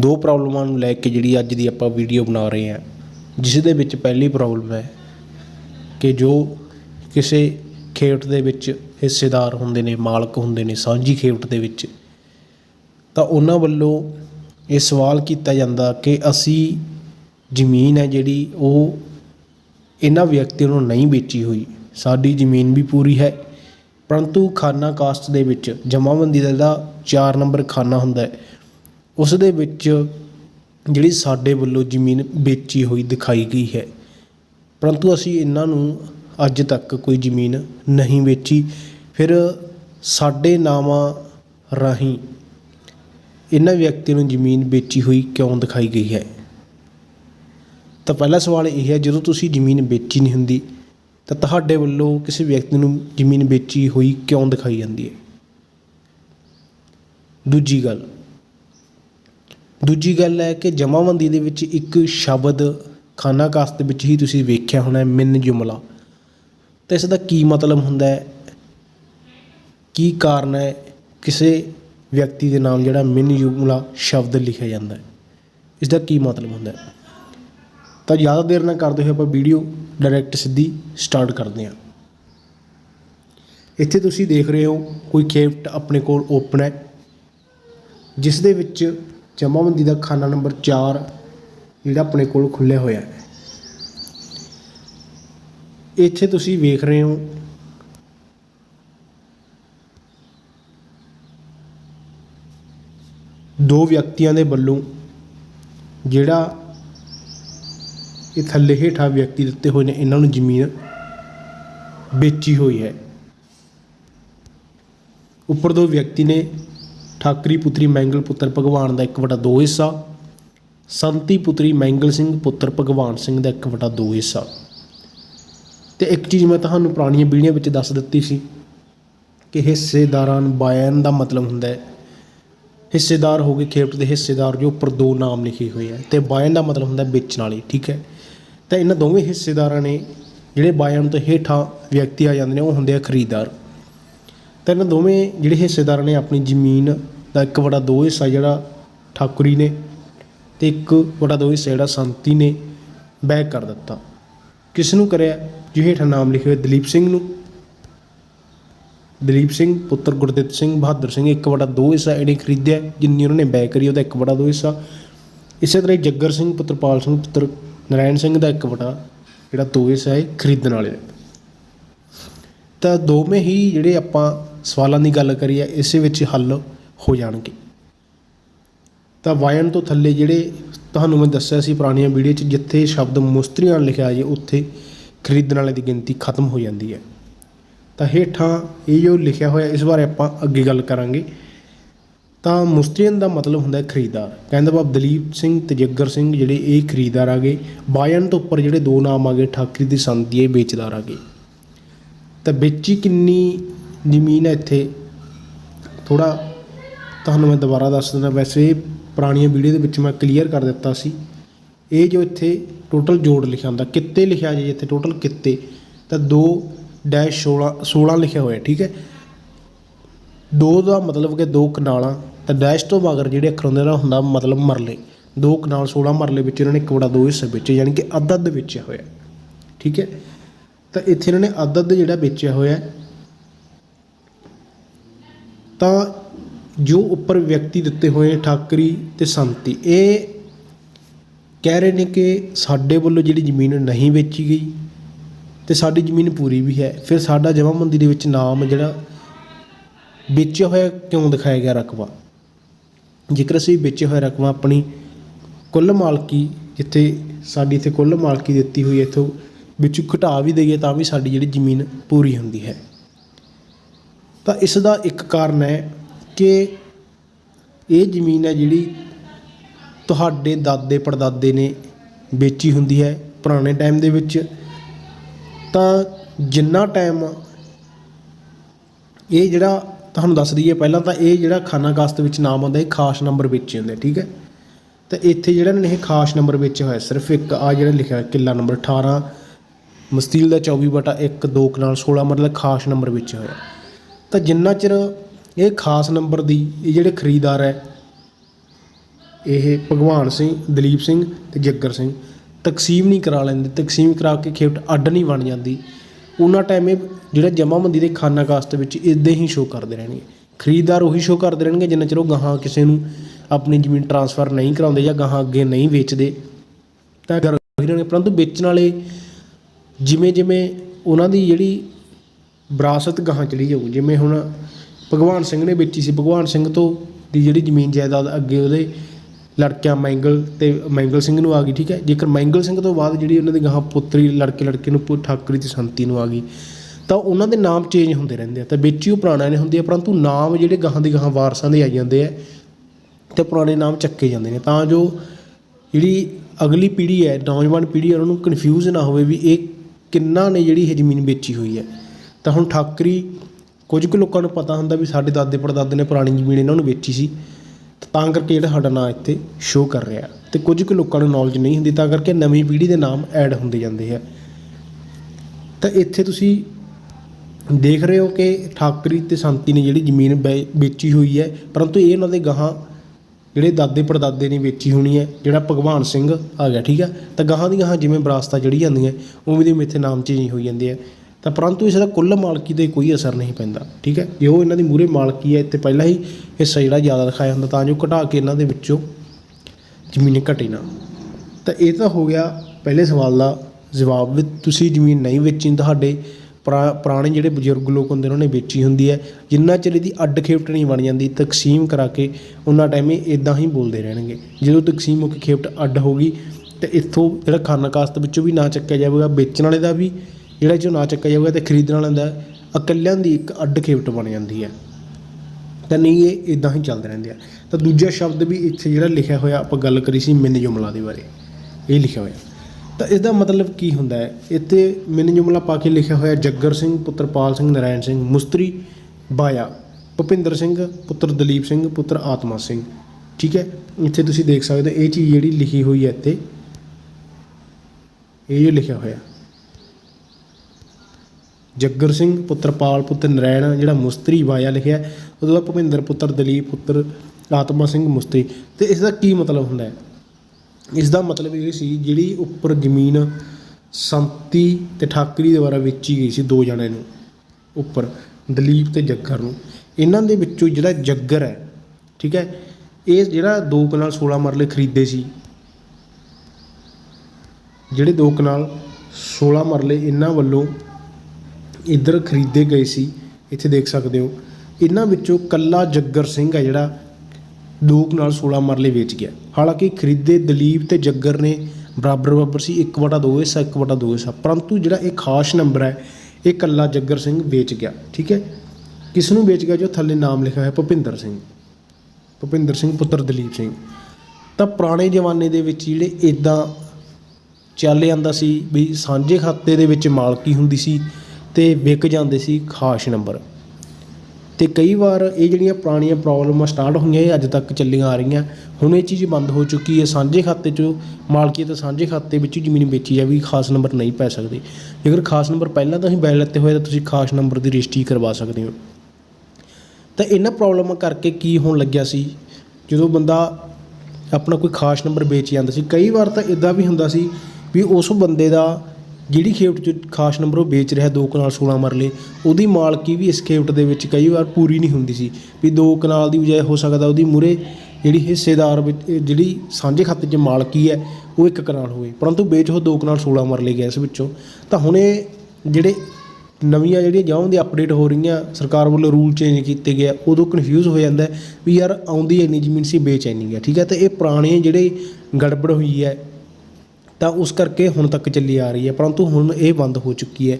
ਦੋ ਪ੍ਰੋਬਲਮਾਂ ਨੂੰ ਲੈ ਕੇ ਜਿਹੜੀ ਅੱਜ ਦੀ ਆਪਾਂ ਵੀਡੀਓ ਬਣਾ ਰਹੇ ਹਾਂ, ਜਿਸ ਦੇ ਵਿੱਚ ਪਹਿਲੀ ਪ੍ਰੋਬਲਮ ਹੈ ਕਿ ਜੋ ਕਿਸੇ ਖੇਡ ਦੇ ਵਿੱਚ ਹਿੱਸੇਦਾਰ ਹੁੰਦੇ ਨੇ, ਮਾਲਕ ਹੁੰਦੇ ਨੇ, ਸਾਂਝੀ ਖੇਡ ਦੇ ਵਿੱਚ, ਤਾਂ ਉਹਨਾਂ ਵੱਲੋਂ ਇਹ ਸਵਾਲ ਕੀਤਾ ਜਾਂਦਾ ਕਿ ਅਸੀਂ ਜ਼ਮੀਨ ਹੈ ਜਿਹੜੀ ਉਹ ਇਹਨਾਂ ਵਿਅਕਤੀਆਂ ਨੂੰ ਨਹੀਂ ਵੇਚੀ ਹੋਈ। ਸਾਡੀ ਜ਼ਮੀਨ ਵੀ ਪੂਰੀ ਹੈ, ਪਰੰਤੂ ਖਾਨਾ ਕਾਸਟ ਦੇ ਵਿੱਚ ਜਮਾਬੰਦੀ ਦਾ ਜਿਹੜਾ 4 ਨੰਬਰ ਖਾਨਾ ਹੁੰਦਾ ਹੈ। ਉਸ ਦੇ ਵਿੱਚ ਜਿਹੜੀ ਸਾਡੇ ਵੱਲੋਂ ਜ਼ਮੀਨ ਵੇਚੀ ਹੋਈ ਦਿਖਾਈ ਗਈ ਹੈ। ਪਰੰਤੂ ਅਸੀਂ ਇਹਨਾਂ ਨੂੰ ਅੱਜ ਤੱਕ ਕੋਈ ਜ਼ਮੀਨ ਨਹੀਂ ਵੇਚੀ। ਫਿਰ ਸਾਡੇ ਨਾਵਾਂ ਰਾਹੀਂ ਇਹਨਾਂ ਵਿਅਕਤੀ ਨੂੰ ਜ਼ਮੀਨ ਵੇਚੀ ਹੋਈ ਕਿਉਂ ਦਿਖਾਈ ਗਈ ਹੈ? ਤਾਂ ਪਹਿਲਾ ਸਵਾਲ ਇਹ ਹੈ, ਜਦੋਂ ਤੁਸੀਂ ਜ਼ਮੀਨ ਵੇਚੀ ਨਹੀਂ ਹੁੰਦੀ, ਤਾਂ ਤੁਹਾਡੇ ਵੱਲੋਂ ਕਿਸੇ ਵਿਅਕਤੀ ਨੂੰ ਜ਼ਮੀਨ ਵੇਚੀ ਹੋਈ ਕਿਉਂ ਦਿਖਾਈ ਜਾਂਦੀ ਹੈ? ਦੂਜੀ ਗੱਲ ਦੂਜੀ ਗੱਲ ਹੈ ਕਿ ਜਮ੍ਹਾਂਬੰਦੀ ਦੇ ਵਿੱਚ ਇੱਕ ਸ਼ਬਦ ਖਾਨਾ ਕਾਸਤ ਦੇ ਵਿੱਚ ਹੀ ਤੁਸੀਂ ਵੇਖਿਆ ਹੋਣਾ ਮਿੰਨ ਜੁਮਲਾ। ਤਾਂ ਇਸ ਦਾ ਕੀ ਮਤਲਬ ਹੁੰਦਾ ਹੈ? ਕੀ ਕਾਰਨ ਹੈ? ਕਿਸੇ ਵਿਅਕਤੀ ਦੇ ਨਾਮ ਜਿਹੜਾ ਮਿੰਨ ਜੁਮਲਾ ਸ਼ਬਦ ਲਿਖਿਆ ਜਾਂਦਾ ਹੈ। ਇਸ ਦਾ ਕੀ ਮਤਲਬ ਹੁੰਦਾ ਹੈ? ਤਾਂ ਜ਼ਿਆਦਾ ਦੇਰ ਨਾ ਕਰਦੇ ਹੋਏ ਆਪਾਂ ਵੀਡੀਓ ਡਾਇਰੈਕਟ ਸਿੱਧੀ ਸਟਾਰਟ ਕਰਦੇ ਹਾਂ। ਇੱਥੇ ਤੁਸੀਂ ਦੇਖ ਰਹੇ ਹੋ, ਕੋਈ ਖੇਤ ਆਪਣੇ ਕੋਲ ਓਪਨ ਹੈ, ਜਿਸ ਦੇ ਵਿੱਚ ਜਮਾਬੰਦੀ ਦਾ ਖਾਨਾ ਨੰਬਰ 4 ਜਿਹੜਾ ਆਪਣੇ ਕੋਲ ਖੁੱਲ੍ਹਿਆ ਹੋਇਆ ਹੈ। ਇੱਥੇ ਤੁਸੀਂ ਵੇਖ ਰਹੇ ਹੋ ਦੋ ਵਿਅਕਤੀਆਂ ਦੇ ਵੱਲੋਂ ਜਿਹੜਾ ਇਹ ਥੱਲੇ ਹੇਠਾਂ ਵਿਅਕਤੀ ਦਿੱਤੇ ਹੋਏ ਨੇ, ਇਹਨਾਂ ਨੂੰ ਜ਼ਮੀਨ ਵੇਚੀ ਹੋਈ ਹੈ। ਉੱਪਰ ਦੋ ਵਿਅਕਤੀ ਨੇ ਠਾਕਰੀ ਪੁੱਤਰੀ ਮੈਂਗਲ ਪੁੱਤਰ ਭਗਵਾਨ ਦਾ 1/2 ਹਿੱਸਾ, ਸੰਤੀ ਪੁੱਤਰੀ ਮੈਂਗਲ ਸਿੰਘ ਪੁੱਤਰ ਭਗਵਾਨ ਸਿੰਘ ਦਾ 1/2 ਹਿੱਸਾ। ਤੇ ਇੱਕ ਚੀਜ਼ ਮੈਂ ਤੁਹਾਨੂੰ ਪੁਰਾਣੀਆਂ ਵੀਡੀਓ ਵਿੱਚ ਦੱਸ ਦਿੱਤੀ ਸੀ ਕਿ ਹਿੱਸੇਦਾਰਾਂ ਬਾਇਨ ਦਾ ਮਤਲਬ ਹੁੰਦਾ ਹੈ। ਹਿੱਸੇਦਾਰ ਹੋ ਗਏ ਖੇਤ ਦੇ ਹਿੱਸੇਦਾਰ ਜੋ ਉੱਪਰ ਦੋ ਨਾਮ ਲਿਖੇ ਹੋਏ ਆ ਤੇ ਬਾਇਨ ਦਾ ਮਤਲਬ ਹੁੰਦਾ ਵੇਚਣ ਵਾਲੇ, ਠੀਕ ਹੈ? ਤਾਂ ਇਹਨਾਂ ਦੋਵੇਂ ਹਿੱਸੇਦਾਰਾਂ ਨੇ ਜਿਹੜੇ ਬਾਇਨ ਤੋਂ ਹੇਠਾਂ ਵਿਅਕਤੀ ਆ ਜਾਂਦੇ ਨੇ, ਉਹ ਹੁੰਦੇ ਆ ਖਰੀਦਦਾਰ। ਤਾਂ ਇਹਨਾਂ ਦੋਵੇਂ ਜਿਹੜੇ ਹਿੱਸੇਦਾਰਾਂ ਨੇ ਆਪਣੀ ਜ਼ਮੀਨ ਦਾ ਇੱਕ ਬੜਾ ਦੋ ਹਿੱਸਾ ਜਿਹੜਾ ਠਾਕੁਰੀ ਨੇ ਤੇ ਇੱਕ ਬੜਾ ਦੋ ਹਿੱਸਾ ਜਿਹੜਾ ਸੰਤੀ ਨੇ ਬੈਕ ਕਰ ਦਿੱਤਾ। ਕਿਸ ਨੂੰ ਕਰਿਆ? ਜੋ ਹੇਠਾਂ ਨਾਮ ਲਿਖੇ ਹੋਏ ਦਲੀਪ ਸਿੰਘ ਨੂੰ। ਦਲੀਪ ਸਿੰਘ, ਪੁੱਤਰ ਗੁਰਦਿੱਤ ਸਿੰਘ, ਬਹਾਦਰ ਸਿੰਘ ਇੱਕ ਬੜਾ ਦੋ ਹਿੱਸਾ ਇਹਨੇ ਖਰੀਦਿਆ, ਜਿੰਨੀ ਉਹਨਾਂ ਨੇ ਬੈਕ ਕਰੀ ਉਹਦਾ ਇੱਕ ਬੜਾ ਦੋ ਹਿੱਸਾ। ਇਸੇ ਤਰ੍ਹਾਂ ਹੀ ਜੱਗਰ ਸਿੰਘ, ਪੁੱਤਰ ਪਾਲ ਸਿੰਘ, ਪੁੱਤਰ ਨਰਾਇਣ ਸਿੰਘ ਦਾ ਇੱਕ ਬੜਾ ਜਿਹੜਾ ਦੋ ਹਿੱਸਾ ਹੈ ਖਰੀਦਣ ਵਾਲੇ ਦਾ ਤਾਂ ਦੋਵੇਂ ਹੀ ਜਿਹੜੇ ਆਪਾਂ ਸਵਾਲਾਂ ਦੀ ਗੱਲ ਕਰੀਏ, ਇਸੇ ਵਿੱਚ ਹੱਲ ਹੋ ਜਾਣਗੇ। ਤਾਂ ਵਾਇਨ ਤੋਂ ਥੱਲੇ ਜਿਹੜੇ ਤੁਹਾਨੂੰ ਮੈਂ ਦੱਸਿਆ ਸੀ ਪੁਰਾਣੀਆਂ ਵੀਡੀਓ 'ਚ, ਜਿੱਥੇ ਸ਼ਬਦ ਮੁਸਤਰੀਆਂ ਲਿਖਿਆ ਜੇ, ਉੱਥੇ ਖਰੀਦਣ ਵਾਲੇ ਦੀ ਗਿਣਤੀ ਖਤਮ ਹੋ ਜਾਂਦੀ ਹੈ। ਤਾਂ ਹੇਠਾਂ ਇਹ ਜੋ ਲਿਖਿਆ ਹੋਇਆ, ਇਸ ਬਾਰੇ ਆਪਾਂ ਅੱਗੇ ਗੱਲ ਕਰਾਂਗੇ। ਤਾਂ ਮੁਸਤਰੀਅਨ ਦਾ ਮਤਲਬ ਹੁੰਦਾ ਹੈ ਖਰੀਦਦਾਰ। ਕਹਿੰਦਾ ਬਾਬ ਦਲੀਪ ਸਿੰਘ ਤੇ ਜੱਗਰ ਸਿੰਘ ਜਿਹੜੇ ਇਹ ਖਰੀਦਦਾਰ ਆ ਗਏ। ਬਾਇਨ ਤੋਂ ਉੱਪਰ ਜਿਹੜੇ ਦੋ ਨਾਮ ਆ ਗਏ, ਠਾਕਰੀ ਦੀ ਸੰਤੀ ਇਹ ਵੇਚਦਾਰ ਆ ਗਏ। ਤਾਂ ਵੇਚੀ ਕਿੰਨੀ ਜ਼ਮੀਨ ਹੈ ਇੱਥੇ? ਥੋੜਾ ਤੁਹਾਨੂੰ ਮੈਂ ਦੁਬਾਰਾ ਦੱਸ ਦਿੰਦਾ, ਵੈਸੇ ਇਹ ਪੁਰਾਣੀਆਂ ਵੀਡੀਓ ਦੇ ਵਿੱਚ ਮੈਂ ਕਲੀਅਰ ਕਰ ਦਿੱਤਾ ਸੀ। ਇਹ ਜੋ ਇੱਥੇ ਟੋਟਲ ਜੋੜ ਲਿਖਿਆ ਹੁੰਦਾ, ਕਿੱਤੇ ਲਿਖਿਆ ਜੇ ਇੱਥੇ ਟੋਟਲ ਕਿੱਤੇ, ਤਾਂ 2 ਡੈਸ਼ 16 16 ਲਿਖਿਆ ਹੋਇਆ, ਠੀਕ ਹੈ? 2 ਦਾ ਮਤਲਬ ਕਿ ਦੋ ਕਨਾਲਾਂ, ਤਾਂ ਡੈਸ਼ ਤੋਂ ਮਗਰ ਜਿਹੜੇ ਅੱਖਰ ਹੁੰਦੇ ਨੇ ਹੁੰਦਾ ਮਤਲਬ ਮਰਲੇ। ਦੋ ਕਨਾਲ 16 ਮਰਲੇ ਵਿੱਚ ਇਹਨਾਂ ਨੇ ਇੱਕ ਬੜਾ ਦੋ ਹਿੱਸੇ ਵਿੱਚ, ਯਾਨੀ ਕਿ ਅੱਧ ਅੱਧ ਵੇਚਿਆ ਹੋਇਆ, ਠੀਕ ਹੈ? ਤਾਂ ਇੱਥੇ ਇਹਨਾਂ ਨੇ ਅੱਧ ਅੱਧ ਜਿਹੜਾ ਵੇਚਿਆ ਹੋਇਆ, ਤਾਂ ਜੋ ਉੱਪਰ ਵਿਅਕਤੀ ਦਿੱਤੇ ਹੋਏ ਠਾਕਰੀ ਅਤੇ ਸੰਤੀ ਇਹ ਕਹਿ ਰਹੇ ਨੇ ਕਿ ਸਾਡੇ ਵੱਲੋਂ ਜਿਹੜੀ ਜ਼ਮੀਨ ਨਹੀਂ ਵੇਚੀ ਗਈ ਅਤੇ ਸਾਡੀ ਜ਼ਮੀਨ ਪੂਰੀ ਵੀ ਹੈ। ਫਿਰ ਸਾਡਾ ਜਮਾਬੰਦੀ ਦੇ ਵਿੱਚ ਨਾਮ ਜਿਹੜਾ ਵੇਚਿਆ ਹੋਇਆ ਕਿਉਂ ਦਿਖਾਇਆ ਗਿਆ ਰਕਬਾ? ਜੇਕਰ ਅਸੀਂ ਵੇਚਿਆ ਹੋਇਆ ਰਕਬਾ ਆਪਣੀ ਕੁੱਲ ਮਾਲਕੀ ਜਿੱਥੇ ਸਾਡੀ ਇੱਥੇ ਕੁੱਲ ਮਾਲਕੀ ਦਿੱਤੀ ਹੋਈ ਇੱਥੋਂ ਵਿੱਚ ਘਟਾ ਵੀ ਦਈਏ ਤਾਂ ਵੀ ਸਾਡੀ ਜਿਹੜੀ ਜ਼ਮੀਨ ਪੂਰੀ ਹੁੰਦੀ ਹੈ। ਤਾਂ ਇਸ ਦਾ ਇੱਕ ਕਾਰਨ ਹੈ ਕਿ ਇਹ ਜ਼ਮੀਨ ਹੈ ਜਿਹੜੀ ਤੁਹਾਡੇ ਦਾਦੇ ਪੜਦਾਦੇ ਨੇ ਵੇਚੀ ਹੁੰਦੀ ਹੈ ਪੁਰਾਣੇ ਟਾਈਮ ਦੇ ਵਿੱਚ। ਤਾਂ ਜਿੰਨਾ ਟਾਈਮ ਇਹ ਜਿਹੜਾ ਤੁਹਾਨੂੰ ਦੱਸ ਦਈਏ, ਪਹਿਲਾਂ ਤਾਂ ਇਹ ਜਿਹੜਾ ਖਾਨਾ ਕਾਸਤ ਵਿੱਚ ਨਾਮ ਆਉਂਦਾ, ਇਹ ਖਾਸ ਨੰਬਰ ਵਿੱਚ ਹੁੰਦੇ, ਠੀਕ ਹੈ। ਤਾਂ ਇੱਥੇ ਜਿਹੜਾ ਨੇ ਇਹ ਖਾਸ ਨੰਬਰ ਵਿੱਚ ਹੋਇਆ, ਸਿਰਫ ਇੱਕ ਆ ਜਿਹੜਾ ਲਿਖਿਆ ਹੋਇਆ, ਕਿੱਲਾ ਨੰਬਰ 18 ਮਸਤੀਲ ਦਾ 24 ਬਟਾ 1 2 ਕਨਾਲ 16 ਮਤਲਬ ਖਾਸ ਨੰਬਰ ਵਿੱਚ ਹੋਇਆ। ਤਾਂ ਜਿੰਨਾ ਚਿਰ ਇਹ ਖਾਸ ਨੰਬਰ ਦੀ ਇਹ ਜਿਹੜੇ ਖਰੀਦਦਾਰ ਹੈ, ਇਹ ਭਗਵਾਨ ਸਿੰਘ, ਦਲੀਪ ਸਿੰਘ ਤੇ ਜੱਗਰ ਸਿੰਘ। ਤਕਸੀਮ ਨਹੀਂ ਕਰਾ ਲੈਂਦੇ, ਤਕਸੀਮ ਕਰਾ ਕੇ ਖੇਪਟ ਅੱਡ ਨਹੀਂ ਬਣ ਜਾਂਦੀ। ਉਹਨਾਂ ਟਾਈਮ ਇਹ ਜਿਹੜਾ ਜਮਾਬੰਦੀ ਦੇ ਖਾਨਾ ਕਾਸਤ ਵਿੱਚ ਇਦਾਂ ਹੀ ਸ਼ੋਅ ਕਰਦੇ ਰਹਿਣਗੇ। ਖਰੀਦਦਾਰ ਉਹੀ ਸ਼ੋਅ ਕਰਦੇ ਰਹਿਣਗੇ ਜਿੰਨਾ ਚਿਰ ਉਹ ਗਾਹਾਂ ਕਿਸੇ ਨੂੰ ਆਪਣੀ ਜ਼ਮੀਨ ਟਰਾਂਸਫਰ ਨਹੀਂ ਕਰਾਉਂਦੇ ਜਾਂ ਗਾਹਾਂ ਅੱਗੇ ਨਹੀਂ ਵੇਚਦੇ। ਤਾਂ ਕਰ ਹੀ ਰਹਿਣਗੇ ਪਰੰਤੂ ਵੇਚਣ ਵਾਲੇ ਜਿਵੇਂ ਜਿਵੇਂ ਉਹਨਾਂ ਦੀ ਜਿਹੜੀ ਵਿਰਾਸਤ ਗਾਹਾਂ ਚਲੀ ਜਾਊ, ਜਿਵੇਂ ਹੁਣ ਭਗਵਾਨ ਸਿੰਘ ਨੇ ਵੇਚੀ ਸੀ। ਭਗਵਾਨ ਸਿੰਘ ਤੋਂ ਦੀ ਜਿਹੜੀ ਜ਼ਮੀਨ ਜਾਇਦਾਦ ਅੱਗੇ ਉਹਦੇ ਲੜਕਿਆਂ ਮੈਂਗਲ ਤੇ ਮੈਂਗਲ ਸਿੰਘ ਨੂੰ ਆ ਗਈ, ਠੀਕ ਹੈ? ਜੇਕਰ ਮੈਂਗਲ ਸਿੰਘ ਤੋਂ ਬਾਅਦ ਜਿਹੜੀ ਉਹਨਾਂ ਦੀ ਗਾਹਾਂ ਪੁੱਤਰੀ, ਲੜਕੇ ਲੜਕੇ ਨੂੰ ਪੁ- ਠਾਕਰੀ ਤੇ ਸੰਤੀ ਨੂੰ ਆ ਗਈ, ਤਾਂ ਉਹਨਾਂ ਦੇ ਨਾਮ ਚੇਂਜ ਹੁੰਦੇ ਰਹਿੰਦੇ ਆ। ਤਾਂ ਵਿੱਚ ਹੀ ਉਹ ਪੁਰਾਣਾ ਨੇ ਹੁੰਦੀ ਆ, ਪਰੰਤੂ ਨਾਮ ਜਿਹੜੇ ਗਾਹਾਂ ਦੀ ਗਾਹਾਂ ਵਾਰਸਾਂ ਦੇ ਆਈ ਜਾਂਦੇ ਆ ਤੇ ਪੁਰਾਣੇ ਨਾਮ ਚੱਕੇ ਜਾਂਦੇ ਨੇ। ਤਾਂ ਜੋ ਜਿਹੜੀ ਅਗਲੀ ਪੀੜ੍ਹੀ ਹੈ, ਨੌਜਵਾਨ ਪੀੜ੍ਹੀ ਉਹਨਾਂ ਨੂੰ ਕਨਫਿਊਜ਼ ਨਾ ਹੋਵੇ ਵੀ ਇਹ ਕਿੰਨਾ ਨੇ ਜਿਹੜੀ ਇਹ ਜ਼ਮੀਨ ਵੇਚੀ ਹੋਈ ਹੈ। ਤਾਂ ਹੁਣ ਠਾਕਰੀ ਕੁਝ ਕੁ ਲੋਕਾਂ ਨੂੰ ਪਤਾ ਹੁੰਦਾ ਵੀ ਸਾਡੇ ਦਾਦੇ ਪੜਦਾਦੇ ਨੇ ਪੁਰਾਣੀ ਜ਼ਮੀਨ ਇਹਨਾਂ ਨੂੰ ਵੇਚੀ ਸੀ। ਤਾਂ ਕਰਕੇ ਜਿਹੜਾ ਸਾਡਾ ਨਾਂ ਇੱਥੇ ਸ਼ੋਅ ਕਰ ਰਿਹਾ। ਅਤੇ ਕੁਝ ਕੁ ਲੋਕਾਂ ਨੂੰ ਨੌਲੇਜ ਨਹੀਂ ਹੁੰਦੀ, ਤਾਂ ਕਰਕੇ ਨਵੀਂ ਪੀੜ੍ਹੀ ਦੇ ਨਾਮ ਐਡ ਹੁੰਦੇ ਜਾਂਦੇ ਆ। ਤਾਂ ਇੱਥੇ ਤੁਸੀਂ ਦੇਖ ਰਹੇ ਹੋ ਕਿ ਠਾਕਰੀ ਤੇ ਸੰਤੀ ਨੇ ਜਿਹੜੀ ਜ਼ਮੀਨ ਵੇ- ਵੇਚੀ ਹੋਈ ਹੈ। ਪਰੰਤੂ ਇਹ ਉਹਨਾਂ ਦੇ ਗਾਹਾਂ ਜਿਹੜੇ ਦਾਦੇ ਪੜਦਾਦੇ ਨੇ ਵੇਚੀ ਹੋਣੀ ਹੈ, ਜਿਹੜਾ ਭਗਵਾਨ ਸਿੰਘ ਆ ਗਿਆ, ਠੀਕ ਹੈ ਤਾਂ ਗਾਹਾਂ ਦੀ ਗਾਹਾਂ ਜਿਵੇਂ ਵਿਰਾਸਤਾਂ ਚੜੀ ਜਾਂਦੀਆਂ, ਉਵੇਂ ਦੀ ਇੱਥੇ ਨਾਮ ਚੇਂਜ ਹੋਈ ਜਾਂਦੇ ਆ। ਤਾਂ ਪਰੰਤੂ ਇਸ ਦਾ ਕੁੱਲ ਮਾਲਕੀ ਤੇ ਕੋਈ ਅਸਰ ਨਹੀਂ ਪੈਂਦਾ, ਠੀਕ ਹੈ? ਜੇ ਉਹ ਇਹਨਾਂ ਦੀ ਮੂਰੇ ਮਾਲਕੀ ਹੈ, ਇੱਥੇ ਪਹਿਲਾਂ ਹੀ ਹਿੱਸਾ ਜਿਹੜਾ ਜ਼ਿਆਦਾ ਦਿਖਾਇਆ ਹੁੰਦਾ, ਤਾਂ ਜੋ ਘਟਾ ਕੇ ਇਹਨਾਂ ਦੇ ਵਿੱਚੋਂ ਜ਼ਮੀਨ ਘਟੇ ਨਾ। ਤਾਂ ਇਹ ਤਾਂ ਹੋ ਗਿਆ ਪਹਿਲੇ ਸਵਾਲ ਦਾ ਜਵਾਬ ਵੀ ਤੁਸੀਂ ਜ਼ਮੀਨ ਨਹੀਂ ਵੇਚੀ ਤੁਹਾਡੇ ਪੁਰਾ- ਪੁਰਾਣੇ ਜਿਹੜੇ ਬਜ਼ੁਰਗ ਲੋਕ ਹੁੰਦੇ ਨੇ, ਉਹਨਾਂ ਨੇ ਵੇਚੀ ਹੁੰਦੀ ਹੈ। ਜਿੰਨਾ ਚਿਰ ਇਹਦੀ ਅੱਡ ਖੇਪਟ ਨਹੀਂ ਬਣ ਜਾਂਦੀ, ਤਕਸੀਮ ਕਰਾ ਕੇ ਉਹਨਾਂ ਟਾਈਮ ਇਹ ਇਦਾਂ ਹੀ ਬੋਲਦੇ ਰਹਿਣਗੇ। ਜਦੋਂ ਤਕਸੀਮ ਹੋ ਕੇ ਖੇਪਟ ਅੱਡ ਹੋ ਗਈ, ਤੇ ਇੱਥੋਂ ਜਿਹੜਾ ਖਾਨਾ ਕਾਸਤ ਵਿੱਚੋਂ ਵੀ ਨਾ ਚੱਕਿਆ ਜਾਵੇਗਾ, ਵੇਚਣ ਵਾਲੇ ਦਾ ਵੀ ਜਿਹੜਾ ਜੋ ਨਾ ਚੱਕਿਆ ਜਾਊਗਾ ਤੇ ਖਰੀਦਣ ਵਾਲਿਆਂ ਦਾ ਇਕੱਲਿਆਂ ਦੀ ਇੱਕ ਅੱਡ ਖੇਪਟ ਬਣ ਜਾਂਦੀ ਹੈ। ਤਾਂ ਨਹੀਂ, ਇਹ ਇਦਾਂ ਹੀ ਚੱਲਦੇ ਰਹਿੰਦੇ ਆ। ਤਾਂ ਦੂਜਾ ਸ਼ਬਦ ਵੀ ਇੱਥੇ ਜਿਹੜਾ ਲਿਖਿਆ ਹੋਇਆ, ਆਪਾਂ ਗੱਲ ਕਰੀ ਸੀ ਮਿੰਨ ਜੁਮਲਾ ਦੇ ਬਾਰੇ। ਇਹ ਲਿਖਿਆ ਹੋਇਆ। ਤਾਂ ਇਸ ਦਾ ਮਤਲਬ ਕੀ ਹੁੰਦਾ ਹੈ? ਇੱਥੇ ਮਿੰਨ ਜੁਮਲਾ ਪਾ ਕੇ ਲਿਖਿਆ ਹੋਇਆ, ਜੱਗਰ ਸਿੰਘ, ਪੁੱਤਰ ਪਾਲ ਸਿੰਘ, ਨਰਾਇਣ ਸਿੰਘ, ਮੁਸਤਰੀ, ਬਾਇਆ, ਭੁਪਿੰਦਰ ਸਿੰਘ, ਪੁੱਤਰ ਦਲੀਪ ਸਿੰਘ, ਪੁੱਤਰ ਆਤਮਾ ਸਿੰਘ। ਠੀਕ ਹੈ? ਇੱਥੇ ਤੁਸੀਂ ਦੇਖ ਸਕਦੇ ਹੋ, ਇਹ ਚੀਜ਼ ਜਿਹੜੀ ਲਿਖੀ ਹੋਈ ਹੈ ਇੱਥੇ। ਇਹ ਜੋ ਲਿਖਿਆ ਹੋਇਆ। ਜੱਗਰ ਸਿੰਘ ਪੁੱਤਰ ਪਾਲ ਪੁੱਤਰ ਨਰੈਣ, ਜਿਹੜਾ ਮੁਸਤਰੀ ਵਾਇਆ ਲਿਖਿਆ ਉਹਦੇ ਬਾਅਦ ਭੁਪਿੰਦਰ ਪੁੱਤਰ, ਦਲੀਪ ਪੁੱਤਰ, ਆਤਮਾ ਸਿੰਘ ਮੁਸਤਰੀ। ਤੇ ਇਸ ਦਾ ਕੀ ਮਤਲਬ ਹੁੰਦਾ ਹੈ? ਇਸ ਦਾ ਮਤਲਬ ਇਹ ਸੀ, ਜਿਹੜੀ ਉੱਪਰ ਜ਼ਮੀਨ ਸੰਤੀ ਤੇ ਠਾਕਰੀ ਦੁਆਰਾ ਵੇਚੀ ਗਈ ਸੀ ਦੋ ਜਣਿਆਂ ਨੂੰ, ਉੱਪਰ, ਦਲੀਪ ਤੇ ਜੱਗਰ ਨੂੰ। ਇਹਨਾਂ ਦੇ ਵਿੱਚੋਂ ਜਿਹੜਾ ਜੱਗਰ ਹੈ, ਠੀਕ ਹੈ, ਇਹ ਜਿਹੜਾ ਦੋ ਕਨਾਲ 16 ਮਰਲੇ ਖਰੀਦੇ ਸੀ, ਜਿਹੜੇ ਦੋ ਕਨਾਲ 16 ਮਰਲੇ ਇਹਨਾਂ ਵੱਲੋਂ ਇੱਧਰ ਖਰੀਦੇ ਗਏ ਸੀ, ਇੱਥੇ ਦੇਖ ਸਕਦੇ ਹੋ। ਇਹਨਾਂ ਵਿੱਚੋਂ ਕੱਲਾ ਜੱਗਰ ਸਿੰਘ ਹੈ ਜਿਹੜਾ ਦੋ ਨਾਲ 16 ਮਰਲੇ ਵੇਚ ਗਿਆ। ਹਾਲਾਂਕਿ ਖਰੀਦੇ ਦਲੀਪ ਤੇ ਜੱਗਰ ਨੇ ਬਰਾਬਰ ਬਰਾਬਰ ਸੀ 1/2 ਹਿੱਸਾ 1/2 ਹਿੱਸਾ। ਪਰੰਤੂ ਜਿਹੜਾ ਇਹ ਖਾਸ ਨੰਬਰ ਹੈ, ਇਹ ਕੱਲਾ ਜੱਗਰ ਸਿੰਘ ਵੇਚ ਗਿਆ, ਠੀਕ ਹੈ? ਕਿਸ ਨੂੰ ਵੇਚ ਗਿਆ ਜੋ ਥੱਲੇ ਨਾਮ ਲਿਖਿਆ ਹੋਇਆ, ਭੁਪਿੰਦਰ ਸਿੰਘ। ਭੁਪਿੰਦਰ ਸਿੰਘ, ਪੁੱਤਰ ਦਲੀਪ ਸਿੰਘ। ਤਾਂ ਪੁਰਾਣੇ ਜ਼ਮਾਨੇ ਦੇ ਵਿੱਚ ਜਿਹੜੇ ਇਦਾਂ ਚੱਲ ਜਾਂਦਾ ਸੀ ਵੀ ਸਾਂਝੇ ਖਾਤੇ ਦੇ ਵਿੱਚ ਮਾਲਕੀ ਹੁੰਦੀ ਸੀ ਅਤੇ ਵਿਕ ਜਾਂਦੇ ਸੀ ਖਾਸ ਨੰਬਰ। ਅਤੇ ਕਈ ਵਾਰ ਇਹ ਜਿਹੜੀਆਂ ਪੁਰਾਣੀਆਂ ਪ੍ਰੋਬਲਮਾਂ ਸਟਾਰਟ ਹੋਈਆਂ, ਇਹ ਅੱਜ ਤੱਕ ਚੱਲੀਆਂ ਆ ਰਹੀਆਂ। ਹੁਣ ਇਹ ਚੀਜ਼ ਬੰਦ ਹੋ ਚੁੱਕੀ ਹੈ। ਸਾਂਝੇ ਖਾਤੇ 'ਚੋਂ ਮਾਲਕੀ ਤੇ ਸਾਂਝੇ ਖਾਤੇ ਵਿੱਚ ਜ਼ਮੀਨ ਵੇਚੀ ਜਾਵੇ, ਖਾਸ ਨੰਬਰ ਨਹੀਂ ਪੈ ਸਕਦੇ। ਜੇਕਰ ਖਾਸ ਨੰਬਰ ਪਹਿਲਾਂ ਤਾਂ ਹੀ ਬੈ ਲੈਤੇ ਹੋਏ, ਤਾਂ ਤੁਸੀਂ ਖਾਸ ਨੰਬਰ ਦੀ ਰਜਿਸਟਰੀ ਕਰਵਾ ਸਕਦੇ ਹੋ। ਤਾਂ ਇਹਨਾਂ ਪ੍ਰੋਬਲਮਾਂ ਕਰਕੇ ਕੀ ਹੋਣ ਲੱਗਿਆ ਸੀ? ਜਦੋਂ ਬੰਦਾ ਆਪਣਾ ਕੋਈ ਖਾਸ ਨੰਬਰ ਵੇਚ ਜਾਂਦਾ ਸੀ, ਕਈ ਵਾਰ ਤਾਂ ਇਦਾਂ ਵੀ ਹੁੰਦਾ ਸੀ ਵੀ ਉਸ ਬੰਦੇ ਦਾ ਜਿਹੜੀ ਖੇਵਟ 'ਚ ਖਾਸ ਨੰਬਰ ਉਹ ਵੇਚ ਰਿਹਾ ਦੋ ਕਨਾਲ 16 ਮਰਲੇ, ਉਹਦੀ ਮਾਲਕੀ ਵੀ ਇਸ ਖੇਵਟ ਦੇ ਵਿੱਚ ਕਈ ਵਾਰ ਪੂਰੀ ਨਹੀਂ ਹੁੰਦੀ ਸੀ। ਵੀ ਦੋ ਕਨਾਲ ਦੀ ਬਜਾਏ ਹੋ ਸਕਦਾ ਉਹਦੀ ਮੂਰੇ ਜਿਹੜੀ ਹਿੱਸੇਦਾਰ ਵਿੱਚ ਜਿਹੜੀ ਸਾਂਝੇ ਖਾਤੇ 'ਚ ਮਾਲਕੀ ਹੈ, ਉਹ ਇੱਕ ਕਨਾਲ ਹੋਵੇ। ਪਰੰਤੂ ਵੇਚ ਉਹ ਦੋ ਕਨਾਲ 16 ਮਰਲੇ ਗਏ ਇਸ ਵਿੱਚੋਂ। ਤਾਂ ਹੁਣ ਇਹ ਜਿਹੜੇ ਨਵੀਆਂ ਜਿਹੜੀਆਂ ਜਾਂ ਦੀ ਅਪਡੇਟ ਹੋ ਰਹੀਆਂ, ਸਰਕਾਰ ਵੱਲੋਂ ਰੂਲ ਚੇਂਜ ਕੀਤੇ ਗਏ ਉਦੋਂ ਕਨਫਿਊਜ਼ ਹੋ ਜਾਂਦਾ ਵੀ ਯਾਰ ਆਉਂਦੀ ਇੰਨੀ ਜ਼ਮੀਨ ਸੀ, ਵੇਚ ਇੰਨੀ ਹੈ। ਠੀਕ ਹੈ, ਤੇ ਇਹ ਪੁਰਾਣੇ ਜਿਹੜੇ ਗੜਬੜ ਹੋਈ ਹੈ ਤਾਂ ਉਸ ਕਰਕੇ ਹੁਣ ਤੱਕ ਚੱਲੀ ਆ ਰਹੀ ਹੈ, ਪਰੰਤੂ ਹੁਣ ਇਹ ਬੰਦ ਹੋ ਚੁੱਕੀ ਹੈ।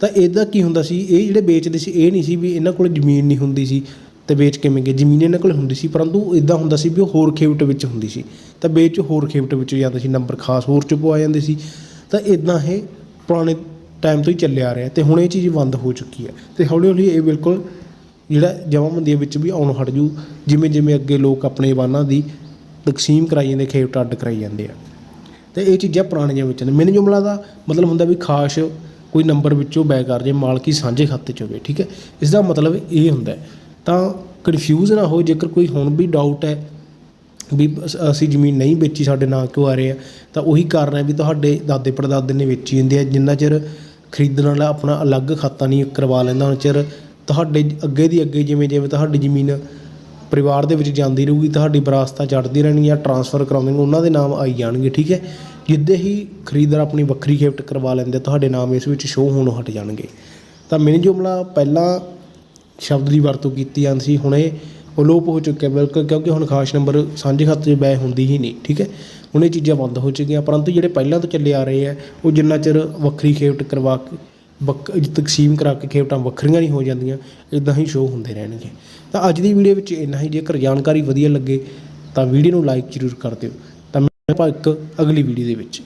ਤਾਂ ਇਹਦਾ ਕੀ ਹੁੰਦਾ ਸੀ, ਇਹ ਜਿਹੜੇ ਵੇਚਦੇ ਸੀ, ਇਹ ਨਹੀਂ ਸੀ ਵੀ ਇਹਨਾਂ ਕੋਲ ਜ਼ਮੀਨ ਨਹੀਂ ਹੁੰਦੀ ਸੀ ਤੇ ਵੇਚ ਕਿਵੇਂ ਗਏ। ਜ਼ਮੀਨ ਇਹਨਾਂ ਕੋਲ ਹੁੰਦੀ ਸੀ, ਪਰੰਤੂ ਇਦਾਂ ਹੁੰਦਾ ਸੀ ਵੀ ਉਹ ਹੋਰ ਖੇਵਟ ਵਿੱਚ ਹੁੰਦੀ ਸੀ। ਤਾਂ ਵੇਚ ਹੋਰ ਖੇਵਟ ਵਿੱਚ ਜਾਂਦਾ ਸੀ, ਨੰਬਰ ਖਾਸ ਹੋਰ ਚ ਪਵਾ ਜਾਂਦੇ ਸੀ। ਤਾਂ ਇਦਾਂ ਇਹ ਪੁਰਾਣੇ ਟਾਈਮ ਤੋਂ ਹੀ ਚੱਲਿਆ ਆ ਰਿਹਾ ਤੇ ਹੁਣ ਇਹ ਚੀਜ਼ ਬੰਦ ਹੋ ਚੁੱਕੀ ਹੈ। ਤੇ ਹੌਲੀ ਹੌਲੀ ਇਹ ਬਿਲਕੁਲ ਜਿਹੜਾ ਜਮਾਬੰਦੀਆਂ ਵਿੱਚ ਵੀ ਆਉਣ ਹਟ ਜੂ ਜਿਵੇਂ ਜਿਵੇਂ ਅੱਗੇ ਲੋਕ ਆਪਣੇ ਵਾਹਨਾਂ ਦੀ ਤਕਸੀਮ ਕਰਾਈ ਜਾਂਦੇ, ਖੇਵਟ ਅੱਡ ਕਰਾਈ ਜਾਂਦੇ ਆ। ਤੇ ਇਹ ਚੀਜ਼ਾਂ ਪੁਰਾਣੀਆਂ ਵਿੱਚ ਨੇ। ਮਿਨ ਜੁਮਲਾ ਦਾ ਮਤਲਬ ਹੁੰਦਾ ਵੀ ਖਾਸ ਕੋਈ ਨੰਬਰ ਵਿੱਚੋਂ ਬੈ ਕਰ ਜੇ, ਮਾਲਕੀ ਸਾਂਝੇ ਖਾਤੇ 'ਚ ਹੋਵੇ, ਠੀਕ ਹੈ? ਇਸ ਦਾ ਮਤਲਬ ਇਹ ਹੁੰਦਾ ਤਾਂ ਕਨਫਿਊਜ਼ ਨਾ ਹੋ, ਜੇਕਰ ਕੋਈ ਹੁਣ ਵੀ ਡਾਊਟ ਹੈ ਵੀ ਅਸੀਂ ਜ਼ਮੀਨ ਨਹੀਂ ਵੇਚੀ, ਸਾਡੇ ਨਾਂ ਕਿਉਂ ਆ ਰਹੇ ਆ, ਤਾਂ ਉਹੀ ਕਾਰਨ ਹੈ ਵੀ ਤੁਹਾਡੇ ਦਾਦੇ ਪੜਦਾਦੇ ਨੇ ਵੇਚੀ ਹੁੰਦੀ ਹੈ, ਜਿੰਨਾ ਚਿਰ ਖਰੀਦਣ ਵਾਲਾ ਆਪਣਾ ਅਲੱਗ ਖਾਤਾ ਨਹੀਂ ਕਰਵਾ ਲੈਂਦਾ, ਉਹਨਾਂ ਚਿਰ ਤੁਹਾਡੇ ਅੱਗੇ ਦੀ ਅੱਗੇ ਜਿਵੇਂ ਜਿਵੇਂ ਤੁਹਾਡੀ ਜ਼ਮੀਨ ਪਰਿਵਾਰ ਦੇ ਵਿੱਚ ਜਾਂਦੀ ਰਹੂਗੀ, ਤੁਹਾਡੀ ਵਿਰਾਸਤਾਂ ਚੜ੍ਹਦੀ ਰਹਿਣਗੀਆਂ ਟਰਾਂਸਫਰ ਕਰਾਉਂਦੇ ਉਹਨਾਂ ਦੇ ਨਾਮ ਆਈ ਜਾਣਗੇ, ਠੀਕ ਹੈ? ਜਿੱਦੇ ਹੀ ਖਰੀਦਦਾਰ ਆਪਣੀ ਵੱਖਰੀ ਗਿਫਟ ਕਰਵਾ ਲੈਂਦੇ, ਤੁਹਾਡੇ ਨਾਮ ਇਸ ਵਿੱਚ ਸ਼ੋਅ ਹੋਣੋਂ ਹਟ ਜਾਣਗੇ। ਤਾਂ ਮਿਨੀ ਜੁਮਲਾ, ਪਹਿਲਾਂ ਸ਼ਬਦ ਦੀ ਵਰਤੋਂ ਕੀਤੀ ਜਾਂਦੀ ਸੀ, ਹੁਣ ਇਹ ਅਲੋਪ ਹੋ ਚੁੱਕਿਆ, ਬਿਲਕੁਲ, ਕਿਉਂਕਿ ਹੁਣ ਖਾਸ ਨੰਬਰ ਸਾਂਝੇ ਖਾਤੇ 'ਚ ਬੈ ਹੁੰਦੀ ਹੀ ਨਹੀਂ, ਠੀਕ ਹੈ? ਹੁਣ ਇਹ ਚੀਜ਼ਾਂ ਬੰਦ ਹੋ ਚੁੱਕੀਆਂ, ਪਰੰਤੂ ਜਿਹੜੇ ਪਹਿਲਾਂ ਤੋਂ ਚੱਲੇ ਆ ਰਹੇ ਆ, ਉਹ ਜਿੰਨਾ ਚਿਰ ਵੱਖਰੀ ਖੇਵਟ ਕਰਵਾ ਕੇ ਬੱਕ ਤਕਸੀਮ ਕਰਾ ਕੇ ਖੇਵਟਾਂ ਵੱਖਰੀਆਂ ਨਹੀਂ ਹੋ ਜਾਂਦੀਆਂ ਇਦਾਂ ਹੀ ਸ਼ੋਅ ਹੁੰਦੇ ਰਹਿਣਗੇ। ਤਾਂ ਅੱਜ ਦੀ ਵੀਡੀਓ ਵਿੱਚ ਇੰਨਾ ਹੀ। ਜੇਕਰ ਜਾਣਕਾਰੀ ਵਧੀਆ ਲੱਗੇ ਤਾਂ ਵੀਡੀਓ ਨੂੰ ਲਾਈਕ ਜ਼ਰੂਰ ਕਰ ਦਿਓ। ਤਾਂ ਮੈਂ ਆਪਾਂ ਇੱਕ ਅਗਲੀ ਵੀਡੀਓ ਦੇ ਵਿੱਚ।